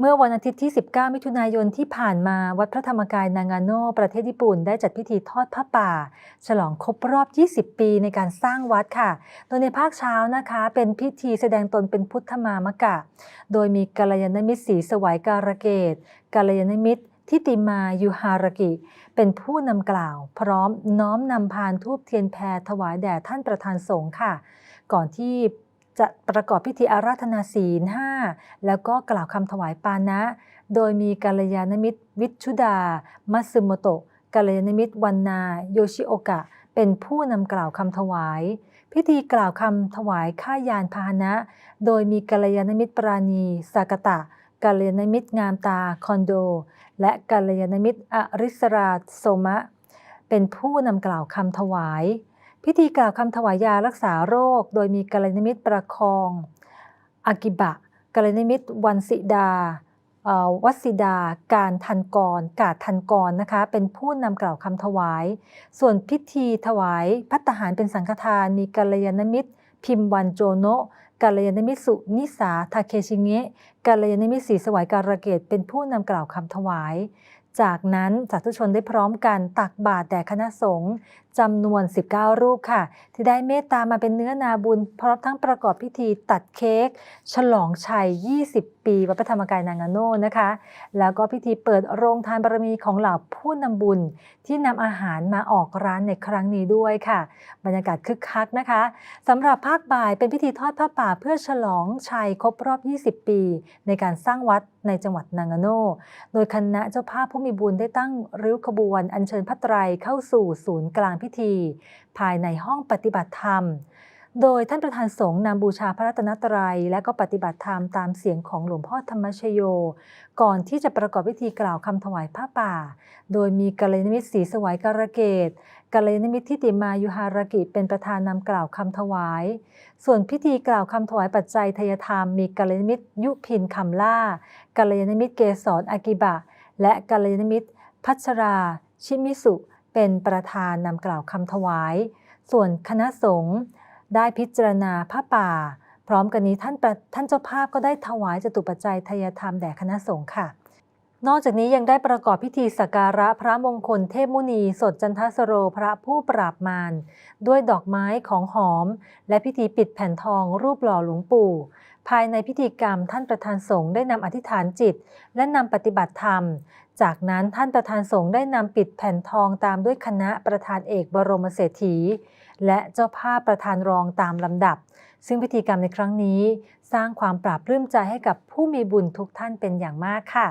เมื่อวันอาทิตย์ที่ 19 มิถุนายนที่ผ่านมาวัดพระธรรมกายนางาโนประเทศญี่ปุ่นได้จัดพิธีทอดผ้าป่า ฉลองครบรอบ 20 ปีในการสร้างวัดค่ะ โดยในภาคเช้านะคะ เป็นพิธีแสดงตนเป็นพุทธมามกะ โดยมีกัลยาณมิตรศรีสวัยการเกตกัลยาณมิตรทิติมายุฮารกิ เป็นผู้นำกล่าว พร้อมน้อมนำพานทูบเทียนแพรถวายแด่ท่านประธานสงฆ์ค่ะ ก่อนที่ จะประกอบพิธีอาราธนาศีลห้าแล้วก็กล่าวคำถวายปานะ โดยมีกัลยาณมิตร วิชุดา มัตสึโมโตะกัลยาณมิตรวันนา โยชิโอกะ เป็นผู้นำกล่าวคำถวาย พิธีกล่าวคำถวายข้ายานพาหนะ โดยมีกัลยาณมิตรปราณีสากตะกัลยาณมิตรงามตาคอนโด และกัลยาณมิตรอริสราโสมะ เป็นผู้นำกล่าวคำถวาย พิธีกล่าวคำถวายยารักษาโรค โดยมีกัลยาณมิตรประคอง อากิบะกัลยาณมิตรวันสิดาวัสสิดา การทันกร กาดทันกรนะคะ เป็นผู้นำกล่าวคำถวาย ส่วนพิธีถวายพัตหารเป็นสังฆทาน มีกัลยาณมิตร พิมพ์วันโจโนะกัลยาณมิตรสุนิสาทาเคชิเงะกัลยาณมิตรศรีสวัยการะเกตเป็นผู้นำกล่าวคำถวาย จากนั้นสาธุชนได้พร้อมกันตักบาตรแด่คณะสงฆ์จำนวน 19 รูปค่ะ ที่ได้เมตตามาเป็นเนื้อนาบุญ พร้อมทั้งประกอบพิธีตัดเค้กฉลองชัย 20 ปีวัดพระธรรมกายนางาโนนะคะ แล้วก็พิธีเปิดโรงทานบารมีของเหล่าผู้นำบุญ ที่นำอาหารมาออกร้านในครั้งนี้ด้วยค่ะ บรรยากาศคึกคักนะคะสำหรับภาคบ่ายเป็นพิธีทอดผ้าป่าเพื่อฉลองชัยครบรอบ 20 ปี ในการสร้างวัดในจังหวัดนางาโนโดยคณะเจ้าภาพผู้มีบุญได้ตั้งริ้วขบวนอัญเชิญพระไตรเข้าสู่ศูนย์กลางพิธี ภายในห้องปฏิบัติธรรม โดยท่านประธานสงฆ์นำบูชาพระรัตนตรัย และก็ปฏิบัติธรรมตามเสียงของหลวงพ่อธรรมชโย ก่อนที่จะประกอบพิธีกล่าวคำถวายผ้าป่า โดยมีกัลยาณมิตรศรีสวัยการเกตกัลยาณมิตรทิติมายุหารากิเป็นประธานนำกล่าวคำถวาย ส่วนพิธีกล่าวคำถวายปัจจัยทยธรรม มีกัลยาณมิตรยุพินคำล่ากัลยาณมิตรเกษรอากิบะ และกัลยาณมิตรพัชรา ชิมิสุ เป็นประธานนำกล่าวคำถวาย ส่วนคณะสงฆ์ ได้พิจารณาผ้าป่า พร้อมกันนี้ท่านท่านเจ้าภาพก็ได้ถวายจตุปัจจัยทายธรรมแด่คณะสงฆ์ค่ะ นอกจากนี้ยังได้ประกอบพิธีสักการะพระมงคลเทพมุนี สดจันทสโรพระผู้ปราบมาร ด้วยดอกไม้ของหอม และพิธีปิดแผ่นทองรูปหล่อหลวงปู่ ภายในพิธีกรรมท่านประธานสงฆ์ได้นำอธิษฐานจิต และนำปฏิบัติธรรม จากนั้นท่านประธานสงฆ์ได้นำปิดแผ่นทองตามด้วยคณะประธานเอกบรมเศรษฐี และเจ้าภาพประธานรองตามลำดับ ซึ่งพิธีกรรมในครั้งนี้ สร้างความปราบปลื้มใจให้กับผู้มีบุญทุกท่านเป็นอย่างมากค่ะ